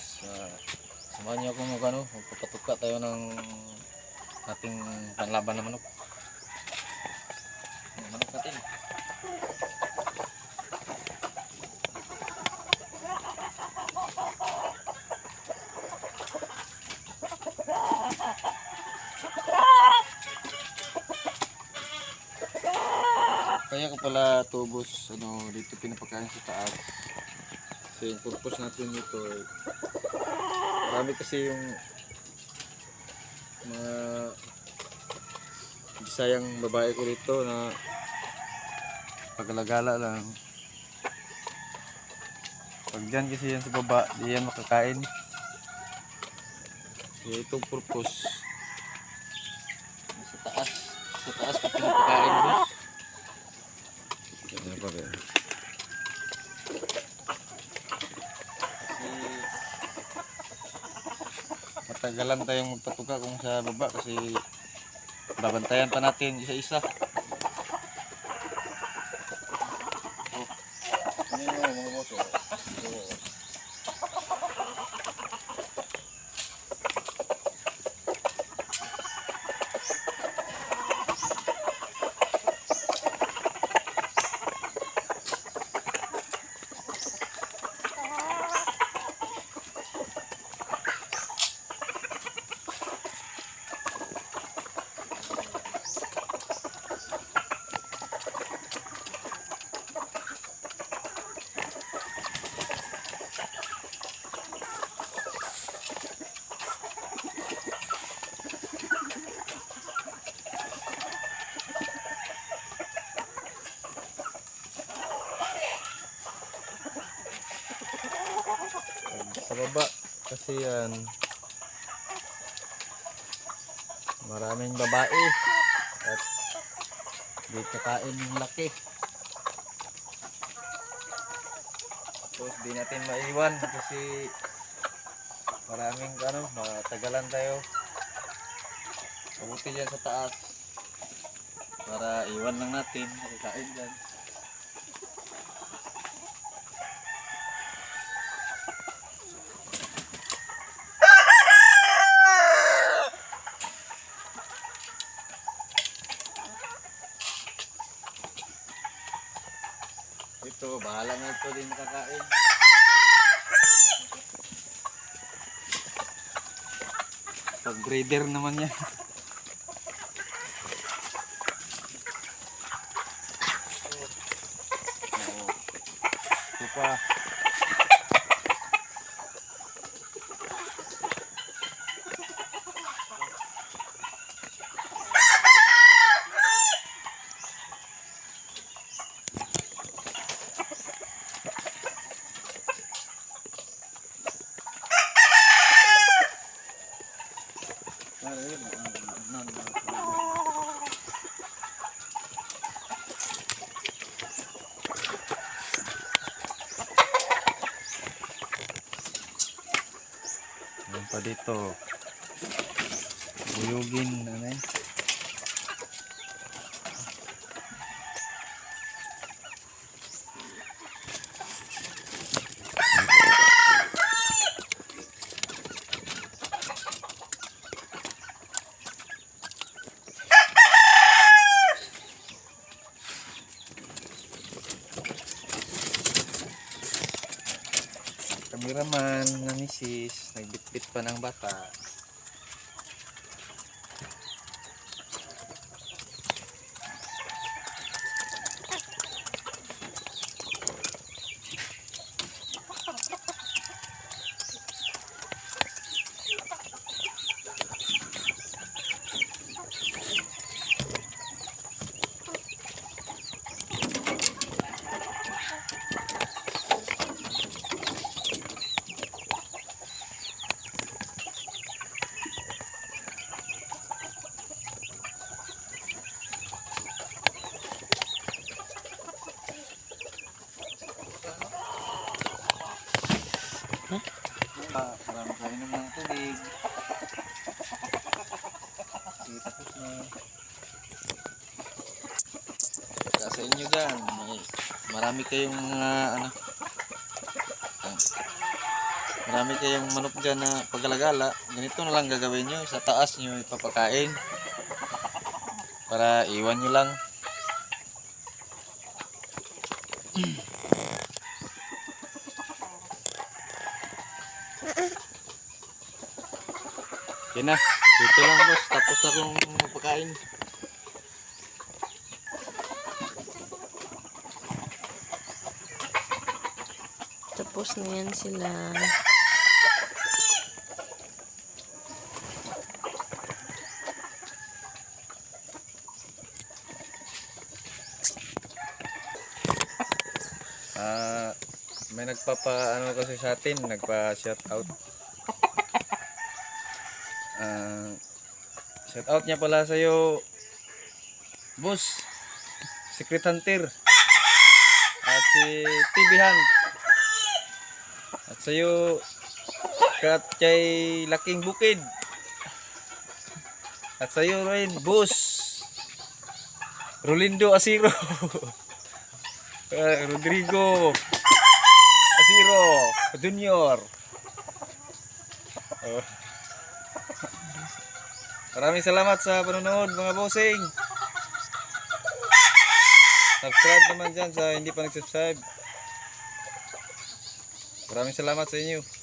guys, ah, samahan niyo ako mag ano, magpapatuka tayo ng ating panlaban na manok. Manok natin. Kaya ko pala tubos ano dito pinapakain sa taas. Kasi yung purpose natin dito eh, marami kasi yung mga bisayang babae ko dito na pagalagala lang. Pag dyan kasi yan sa baba, di yan makakain. Kaya itong purpose sa taas. Sa taas ko pinapakain boss. Ano pa ba? Matagalan tayong magpatuka kung sa baba kasi babantayan pa natin isa-isa. Oh. Ano yun mga boss? oh? Oo. sa baba. Kasi yan maraming babae. At di kakain yung laki. Tapos di natin maiwan kasi maraming ano matagalan tayo. Mabuti dyan sa taas. Para iwan lang natin kakain dyan Ito, bahala na ito din makakain. Pag breeder naman yan. Ito pa. Meron pa dito. Buyugin na na eh. Kameraman na misis, nagbitbit pa ng bata. Ah, marami kayo ng tubig. Sige, tapos na. Saka sa inyo dyan, may, marami kayong mga ano, ah, marami kayong manok dyan na paggalagala, ganito na lang gagawin nyo. Sa taas nyo ipapakain. Para iwan nyo lang. Yan na. Dito lang boss. Tapos na kong pagkain. Tapos na yan sila. Ah, may nagpapa ano kasi sa atin, nagpa shout out. Ah, shout out niya pala sa iyo. Boss, Secret Hunter. At si TV Hunt. At sa iyo Kat kay Laking Bukid. At sa iyo rin, Boss. Rolindo Asiro. Eh, Rodrigo Asiro Junior Oh. Maraming salamat sa panonood mga bossing. Subscribe naman dyan sa hindi pa nag-subscribe. Maraming salamat sa inyo